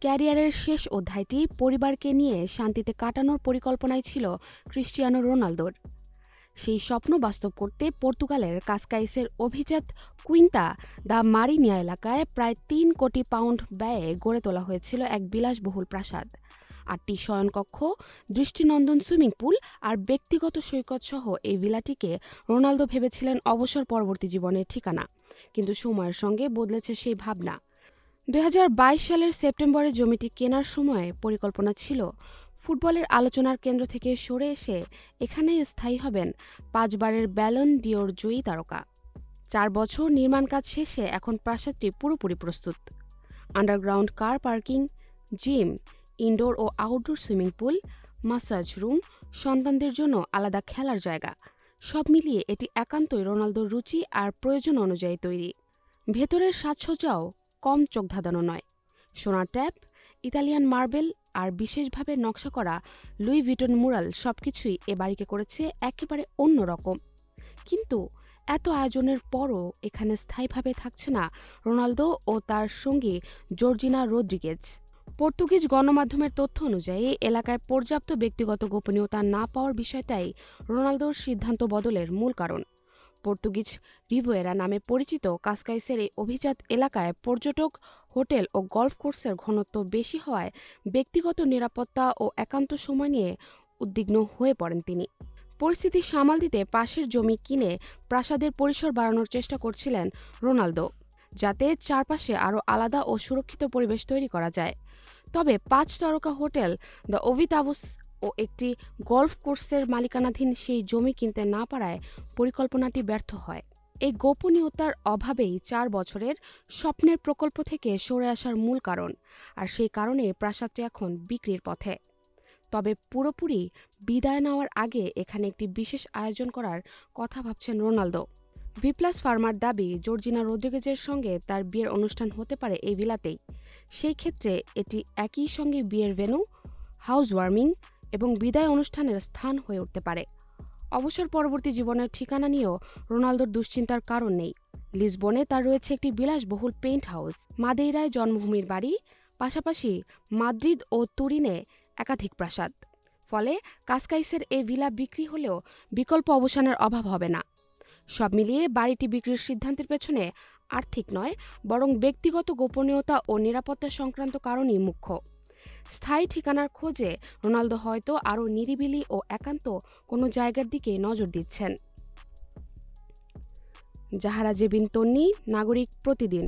ক্যারিয়ারের শেষ অধ্যায়টি পরিবারকে নিয়ে শান্তিতে কাটানোর পরিকল্পনায় ছিল ক্রিস্টিয়ানো রোনালদোর। সেই স্বপ্ন বাস্তব করতে পর্তুগালের কাসকাইসের অভিজাত কুইন্তা দা মারিনিয়া এলাকায় প্রায় তিন কোটি পাউন্ড ব্যয়ে গড়ে তোলা হয়েছিল এক বিলাসবহুল প্রাসাদ। আটটি শয়নকক্ষ, দৃষ্টিনন্দন সুইমিং পুল আর ব্যক্তিগত সৈকতসহ এই ভিলাটিকে রোনালদো ভেবেছিলেন অবসর পরবর্তী জীবনের ঠিকানা। কিন্তু সময়ের সঙ্গে বদলেছে সেই ভাবনা। দু হাজার বাইশ সালের সেপ্টেম্বরে জমিটি কেনার সময় পরিকল্পনা ছিল, ফুটবলের আলোচনার কেন্দ্র থেকে সরে এসে এখানেই স্থায়ী হবেন পাঁচবারের ব্যালন ডিওর জয়ী তারকা। চার বছর নির্মাণ কাজ শেষে এখন প্রাসাদটি পুরোপুরি প্রস্তুত। Underground car parking, gym, indoor ও outdoor swimming pool, massage room, সন্তানদের জন্য আলাদা খেলার জায়গা। সব মিলিয়ে এটি একান্তই রোনালদোর রুচি আর প্রয়োজন অনুযায়ী তৈরি। ভেতরের সাজসজ্জাও কম চোখ ধাঁধানো নয়। সোনার ট্যাপ, ইতালিয়ান মার্বেল আর বিশেষভাবে নকশা করা লুই ভিটন মুরাল সবকিছুই এ বাড়িকে করেছে একেবারে অন্যরকম কিন্তু এত আয়োজনের পরও এখানে স্থায়ীভাবে থাকছে না রোনালদো ও তার সঙ্গী জর্জিনা রোদ্রিগেজ। পর্তুগিজ গণমাধ্যমের তথ্য অনুযায়ী এলাকায় পর্যাপ্ত ব্যক্তিগত গোপনীয়তা না পাওয়ার বিষয়টাই রোনালদোর সিদ্ধান্ত বদলের মূল কারণ। পর্তুগিজ রিভোয়েরা নামে পরিচিত কাসকাইসের এই অভিজাত এলাকায় পর্যটক, হোটেল ও গলফ কোর্সের ঘনত্ব বেশি হওয়ায় ব্যক্তিগত নিরাপত্তা ও একান্ত সময় নিয়ে উদ্বিগ্ন হয়ে পড়েন তিনি। পরিস্থিতি সামাল দিতে পাশের জমি কিনে প্রাসাদের পরিসর বাড়ানোর চেষ্টা করছিলেন রোনালদো, যাতে চারপাশে আরও আলাদা ও সুরক্ষিত পরিবেশ তৈরি করা যায়। তবে পাঁচ তারকা হোটেল দ্য ওভিতাবুস ও একটি গলফ কোর্সের মালিকানাধীন সেই জমি কিনতে না পারায় পরিকল্পনাটি ব্যর্থ হয়। এই গোপনীয়তার অভাবেই চার বছরের স্বপ্নের প্রকল্প থেকে সরে আসার মূল কারণ, আর সেই কারণে প্রাসাদটি এখন বিক্রির পথে। তবে পুরোপুরি বিদায় নেওয়ার আগে এখানে একটি বিশেষ আয়োজন করার কথা ভাবছেন রোনালদো। ভিপ্লাস ফার্মার দাবি জর্জিনা রদ্রিগেজের সঙ্গে তার বিয়ের অনুষ্ঠান হতে পারে এই ভিলাতেই সেই ক্ষেত্রে এটি একই সঙ্গে বিয়ের ভেন্যু হাউস ওয়ার্মিং এবং বিদায় অনুষ্ঠানের স্থান হয়ে উঠতে পারে। অবসর পরবর্তী জীবনের ঠিকানা নিয়েও রোনালদোর দুশ্চিন্তার কারণ নেই। লিসবনে তার রয়েছে একটি বিলাসবহুল পেইন্ট হাউস মাদেইরায় জন্মভূমির বাড়ি, পাশাপাশি মাদ্রিদ ও তুরিনে একাধিক প্রাসাদ। ফলে কাসকাইসের এই ভিলা বিক্রি হলেও বিকল্প অবসানের অভাব হবে না। সব মিলিয়ে বাড়িটি বিক্রির সিদ্ধান্তের পেছনে আর্থিক নয়, বরং ব্যক্তিগত গোপনীয়তা ও নিরাপত্তা সংক্রান্ত কারণই মুখ্য। স্থায়ী ঠিকানার খোঁজে রোনালদো হয়তো আরও নিরিবিলি ও একান্ত কোনো জায়গার দিকে নজর দিচ্ছেন। জাহারা জেবিন তন্নি, নাগরিক প্রতিদিন।